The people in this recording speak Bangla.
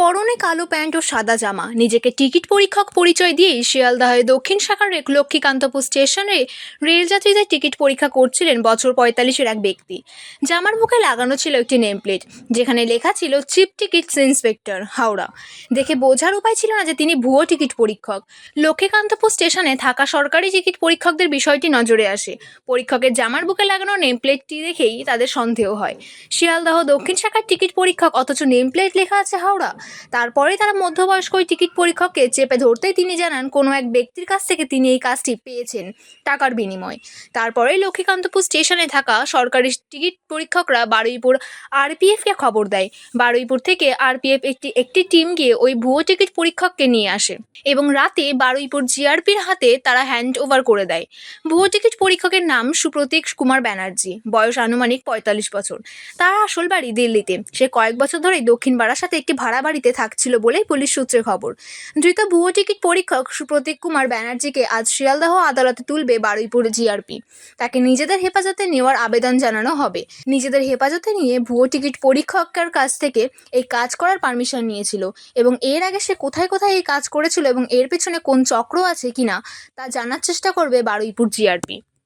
পরনে কালো প্যান্ট ও সাদা জামা। নিজেকে টিকিট পরীক্ষক পরিচয় দিয়েই শিয়ালদাহের দক্ষিণ শাখার লক্ষ্মীকান্তপুর স্টেশনে রেলযাত্রীদের টিকিট পরীক্ষা করছিলেন বছর পঁয়তাল্লিশের এক ব্যক্তি। জামার বুকে লাগানো ছিল একটি নেমপ্লেট, যেখানে লেখা ছিল, চিপ টিকিটস, ইন্সপেক্টর, হাওড়া। দেখে বোঝার উপায় ছিল না যে তিনি ভুয়ো টিকিট পরীক্ষক। লক্ষ্মীকান্তপুর স্টেশনে থাকা সরকারি টিকিট পরীক্ষকদের বিষয়টি নজরে আসে। পরীক্ষকের জামার বুকে লাগানো নেমপ্লেটটি দেখেই তাদের সন্দেহ হয়। শিয়ালদহ দক্ষিণ শাখার টিকিট পরীক্ষক, অথচ নেমপ্লেট লেখা আছে হাওড়া। তারপরে তারা মধ্যবয়স্ক ওই টিকিট পরীক্ষককে চেপে ধরতেই তিনি জানান, কোনো এক ব্যক্তির কাছ থেকে তিনি এই কাজটি পেয়েছেন টাকার বিনিময়। তারপরে লক্ষ্মীকান্তপুর স্টেশনে থাকা সরকারি টিকিট পরীক্ষকরা বারুইপুর আরপিএফকে খবর দেয়। বারুইপুর থেকে আরপিএফ একটি একটি টিম গিয়ে ওই ভুয়ো টিকিট পরীক্ষককে নিয়ে আসে এবং রাতে বারুইপুর জিআরপির হাতে তারা হ্যান্ড ওভার করে দেয়। ভুয়ো টিকিট পরীক্ষকের নাম সুপ্রতীক কুমার ব্যানার্জি, বয়স আনুমানিক পঁয়তাল্লিশ বছর। তার আসল বাড়ি দিল্লিতে। সে কয়েক বছর ধরেই দক্ষিণ বারাসাতে একটি ভাড়া বাড়িতে থাকছিল বলেই পুলিশ সূত্রে খবর। ধৃত ভুয়ো টিকিট পরীক্ষক সুপ্রতীক কুমার ব্যানার্জিকে আজ শিয়ালদাহ আদালতে তুলবে বারুইপুর জিআরপি তাকে নিজেদের হেফাজতে নেওয়ার আবেদন জানানো হবে। নিজেদের হেফাজতে নিয়ে ভুয়ো টিকিট পরীক্ষকের কাছ থেকে এই কাজ করার পারমিশন নিয়েছিল এবং এর আগে সে কোথায় কোথায় এই কাজ করেছিল এবং এর পেছনে কোন চক্র আছে কিনা তা জানার চেষ্টা করবে বারুইপুর জিআরপি